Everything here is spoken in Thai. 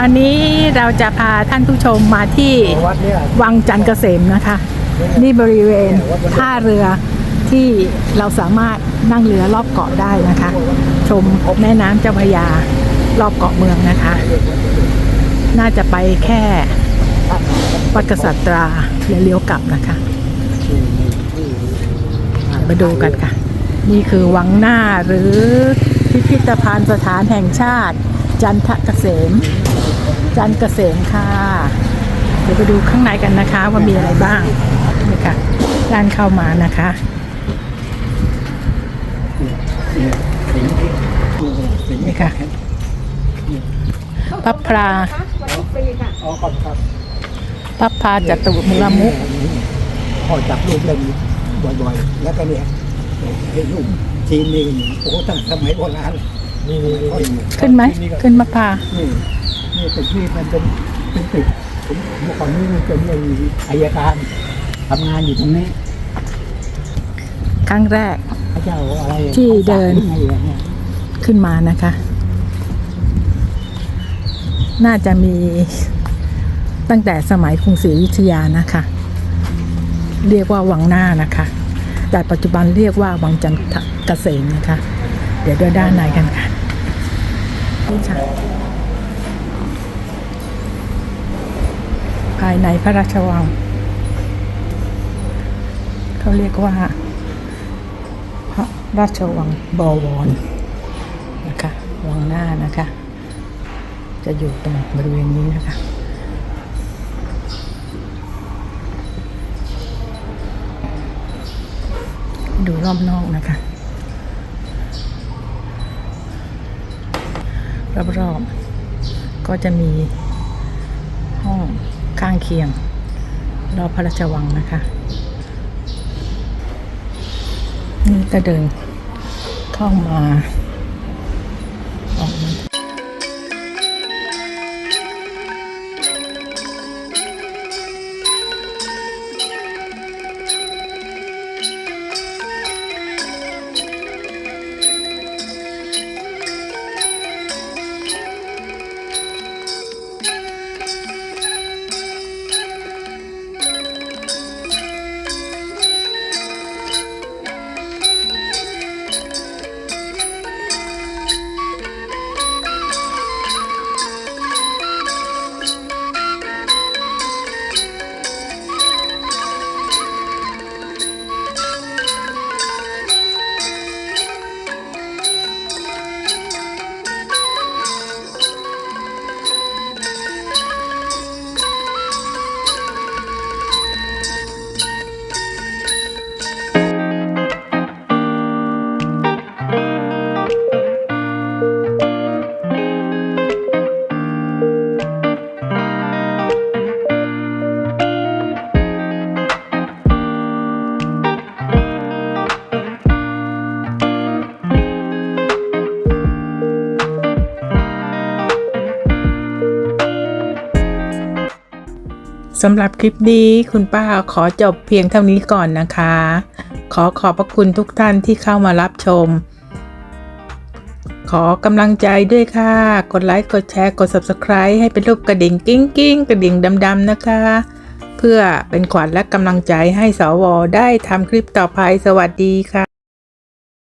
อันนี้เราจะพาท่านผู้ชมมาที่วังจันทร์เกษมนะคะ นี่บริเวณท่าเรือที่เราสามารถนั่งเรือรอบเกาะได้นะคะ ชมแม่น้ำเจ้าพระยารอบเกาะเมืองนะคะ น่าจะไปแค่วัดกษัตราแล้วเลี้ยวกลับนะคะมาดูกันค่ะ นี่คือวังหน้าหรือพิพิธภัณฑ์สถานแห่งชาติ จันทเกษม จันทร์เกษมค่ะ เดี๋ยวไปดูข้างในกันนะคะ ว่ามีอะไรบ้างนี่ค่ะด้านเข้ามานะคะสิงห์สิงห์นี่ค่ะพับพราอ๋อขอบคุณครับพับพราจตุมุรมุกพอจับรูปเล่นบ่อยๆ แล้วก็เนี่ยเห็นรูปจีนนี่โอ้โหตั้งสมัยโบราณนี่นี่นี่ขึ้นไหม ขึ้นมะพร้าว นี่ยตึกนี่มันเป็นเป็นตึกผมเมื่อก่อนนี้มันเป็นไอ้อายการทำงานอยู่ตรงนี้ครั้งแรก พระเจ้าอะไรที่เดินไงเนี่ยขึ้นมานะคะ น่าจะมีตั้งแต่สมัยกรุงศรีอยุธยานะคะ เรียกว่าวังหน้านะคะ แต่ปัจจุบันเรียกว่าวังจันทเกษมนะคะ เดี๋ยวเดินด้านในกันค่ะนี่ค่ะ ภายในพระราชวัง เขาเรียกว่า พระราชวังบวรนะคะวังหน้านะคะ จะอยู่ตรงบริเวณนี้นะคะดูรอบนอกนะคะ รอบๆ ก็จะมี ข้างเคียง รอบพระราชวังนะคะ นี่ก็เดินเข้ามา สำหรับคลิปนี้คุณป้าขอจบเพียงเท่านี้ก่อนนะคะ ขอขอบพระคุณทุกท่านที่เข้ามารับชม ขอกำลังใจด้วยค่ะ กดไลค์ กดแชร์ กด Subscribe ให้เป็นรูปกระดิ่งกิ้งกิ้งกระดิ่งดำๆนะคะ เพื่อเป็นขวัญและกำลังใจให้สวได้ทำคลิปต่อไปสวัสดีค่ะ